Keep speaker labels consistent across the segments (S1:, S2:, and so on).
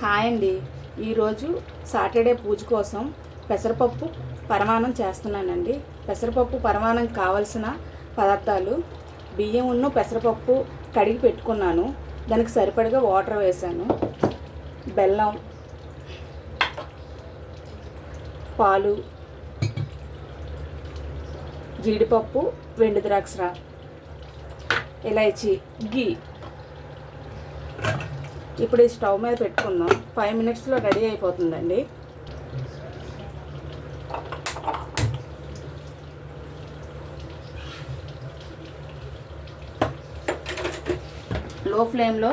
S1: Hi అండి. ఈరోజు Saturday పూజ కోసం పెసరపప్పు పరమాణం చేస్తున్నానండి. పెసరపప్పు పరమాణం కావలసిన పదార్థాలు బియ్యం ఉన్న పెసరపప్పు కడిగి పెట్టుకున్నాను. దానికి సరిపడగా వాటర్ వేసాను బెల్లం పాలు జీడిపప్పు వెండి ద్రాక్ష ఇలాచి గీ ఇప్పుడు ఈ స్టవ్ మీద పెట్టుకుందాం. ఫైవ్ మినిట్స్లో రెడీ అయిపోతుందండి. లో ఫ్లేమ్లో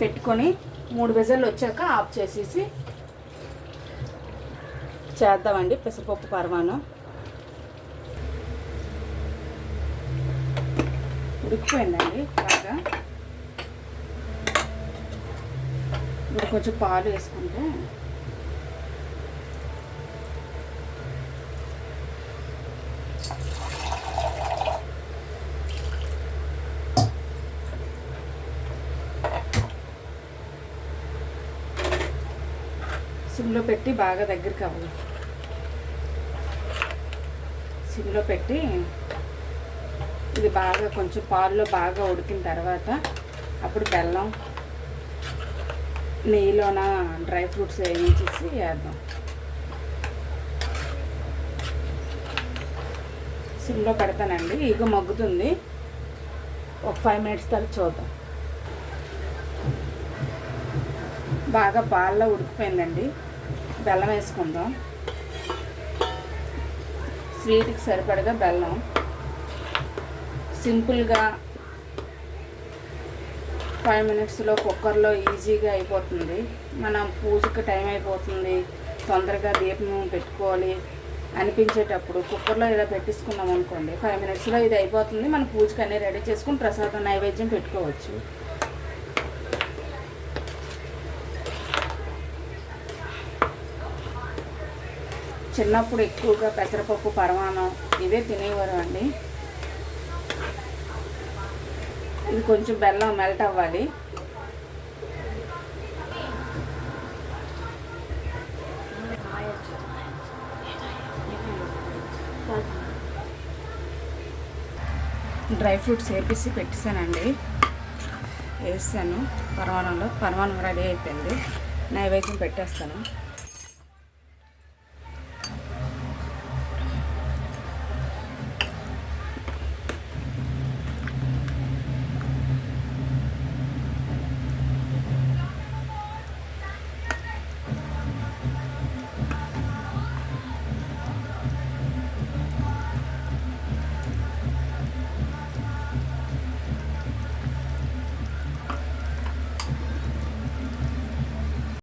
S1: పెట్టుకొని మూడు విజల్లు వచ్చాక ఆఫ్ చేసేసి చేద్దామండి పెసరపప్పు పరమాణం. ఉడికిపోయిందండి బాగా. ఇప్పుడు కొంచెం పాలు వేసుకుంటే. సిమ్లో పెట్టి బాగా దగ్గరికి అవ్వాలి. సిమ్లో పెట్టి ఇది బాగా కొంచెం పాల్లో బాగా ఉడికిన తర్వాత అప్పుడు బెల్లం నెయ్యిలోన? డ్రై ఫ్రూట్స్ వేయించేసి వేద్దాం. సిమ్లో పెడతానండి. ఇగ మగ్గుతుంది. ఒక ఫైవ్ మినిట్స్ తర్వాత చూద్దాం. బాగా పాల్లో ఉడికిపోయిందండి. బెల్లం వేసుకుందాం. స్వీట్కి సరిపడగా బెల్లం. సింపుల్గా ఫైవ్ మినిట్స్లో కుక్కర్లో ఈజీగా అయిపోతుంది. మనం పూజకి టైం అయిపోతుంది. తొందరగా దీపం పెట్టుకోవాలి అనిపించేటప్పుడు కుక్కర్లో ఇలా పెట్టించుకున్నాం అనుకోండి ఫైవ్ మినిట్స్లో ఇది అయిపోతుంది. మన పూజకి అన్నీ రెడీ చేసుకుని ప్రసాదం నైవేద్యం పెట్టుకోవచ్చు. చిన్నప్పుడు ఎక్కువగా పెసరపప్పు పరమాణం ఇవే తినేవారు అండి. ఇది కొంచెం బెల్లం మెల్ట్ అవ్వాలి. డ్రై ఫ్రూట్స్ వేపేసి పెట్టేశానండి వేసాను. పరమాణంలో పరమాణం రెడీ అయిపోయింది. నైవేద్యం పెట్టేస్తాను.